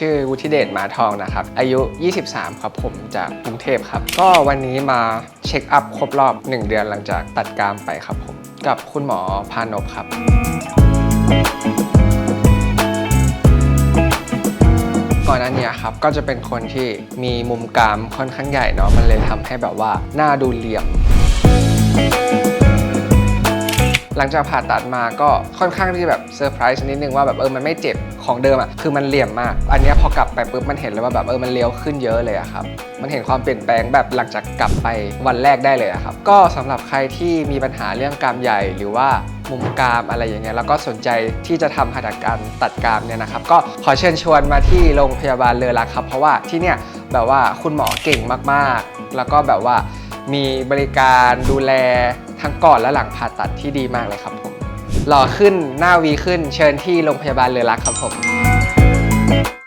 ชื่อวุฒิเดชหมาทองนะครับ อายุ 23 ครับผมจากกรุงเทพครับ ก็วันนี้มาเช็คอัพครบรอบ 1 เดือนหลังจากตัดกรามไปครับผม กับคุณหมอพานพครับ ก่อนหน้านี้ครับก็จะเป็นคนที่มีมุมกรามค่อนข้างใหญ่เนาะมันเลยทำให้แบบว่าหน้าดูเหลี่ยม ลังจากผ่าตัดมาก็ค่อนข้างที่แบบเซอร์ไพรส์นิดนึงว่าแบบเออมันไม่เจ็บของเดิมอะ่ะคือมันเหลี่ยมมาก อันนี้พอกลับไปปุ๊บมันเห็นเลยว่าแบบเออมันเลี้ยวขึ้นเยอะเลยอะครับมันเห็นความเปลี่ยนแปลงแบบหลังจากกลับไปวันแรกได้เลยอะครับก็สำหรับใครที่มีปัญหาเรื่องกรามใหญ่หรือว่ามุมกรามอะไรอย่างเงี้ยแล้วก็สนใจที่จะทำหัตถการตัดกรามเนี่ยนะครับก็ขอเชิญชวนมาที่โรงพยาบาลเลอรักครับ เพราะว่าที่เนี่ยแบบว่าคุณหมอเก่งมากๆ แล้วก็แบบว่า มีบริการดูแลทั้งก่อนและหลังผ่าตัดที่ดีมากเลยครับผมหล่อขึ้นหน้าวีขึ้นเชิญที่โรงพยาบาลเลอรักครับผม